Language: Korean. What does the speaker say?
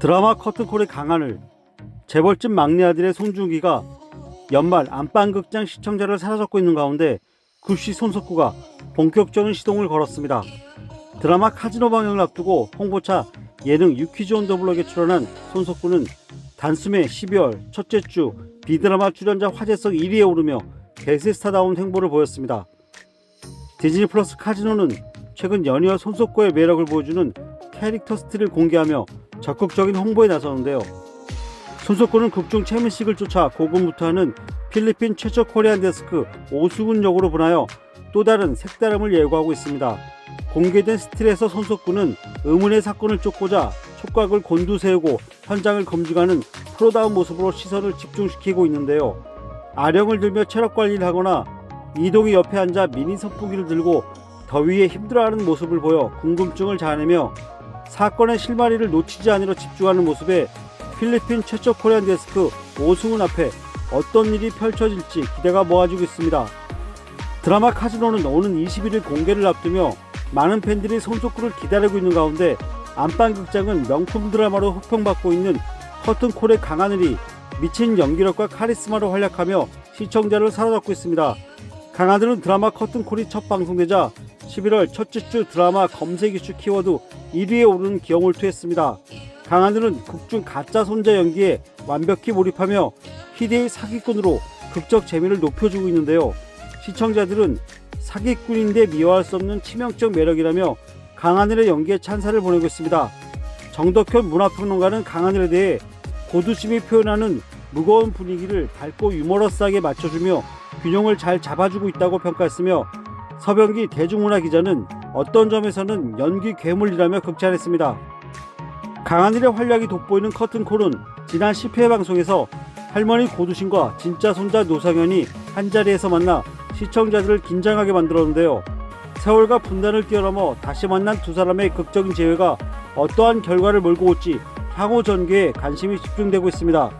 드라마 커튼콜의 강한을 재벌집 막내 아들의 송중기가 연말 안방극장 시청자를 사로잡고 있는 가운데 굿시 손석구가 본격적인 시동을 걸었습니다. 드라마 카지노 방영을 앞두고 홍보차 예능 유퀴즈 온 더블럭에 출연한 손석구는 단숨에 12월 첫째 주 비드라마 출연자 화제성 1위에 오르며 대세스타다운 행보를 보였습니다. 디즈니 플러스 카지노는 최근 연이어 손석구의 매력을 보여주는 캐릭터 스틸을 공개하며 적극적인 홍보에 나서는데요. 손석구는 극중 최민식을 쫓아 고군부투하는 필리핀 최초 코리안 데스크 오수근 역으로 분하여 또 다른 색다름을 예고하고 있습니다. 공개된 스틸에서 손석구는 의문의 사건을 쫓고자 촉각을 곤두세우고 현장을 검증하는 프로다운 모습으로 시선을 집중시키고 있는데요. 아령을 들며 체력 관리를 하거나 이동이 옆에 앉아 미니 선풍기를 들고 더위에 힘들어하는 모습을 보여 궁금증을 자아내며 사건의 실마리를 놓치지 않으려 집중하는 모습에 필리핀 최초 코리안 데스크 오승훈 앞에 어떤 일이 펼쳐질지 기대가 모아지고 있습니다. 드라마 카지노는 오는 21일 공개를 앞두며 많은 팬들이 손석구를 기다리고 있는 가운데 안방극장은 명품 드라마로 호평받고 있는 커튼콜의 강하늘이 미친 연기력과 카리스마로 활약하며 시청자를 사로잡고 있습니다. 강하늘은 드라마 커튼콜이 첫 방송되자 11월 첫째 주 드라마 검색 이슈 키워드 1위에 오르는 기염을 투했습니다. 강하늘은 극중 가짜 손자 연기에 완벽히 몰입하며 희대의 사기꾼으로 극적 재미를 높여주고 있는데요. 시청자들은 사기꾼인데 미워할 수 없는 치명적 매력이라며 강하늘의 연기에 찬사를 보내고 있습니다. 정덕현 문화평론가는 강하늘에 대해 고두심이 표현하는 무거운 분위기를 밝고 유머러스하게 맞춰주며 균형을 잘 잡아주고 있다고 평가했으며 서병기 대중문화 기자는 어떤 점에서는 연기 괴물이라며 극찬했습니다. 강하늘의 활약이 돋보이는 커튼콜은 지난 10회 방송에서 할머니 고두신과 진짜 손자 노상현이 한자리에서 만나 시청자들을 긴장하게 만들었는데요. 세월과 분단을 뛰어넘어 다시 만난 두 사람의 극적인 재회가 어떠한 결과를 몰고 올지 향후 전개에 관심이 집중되고 있습니다.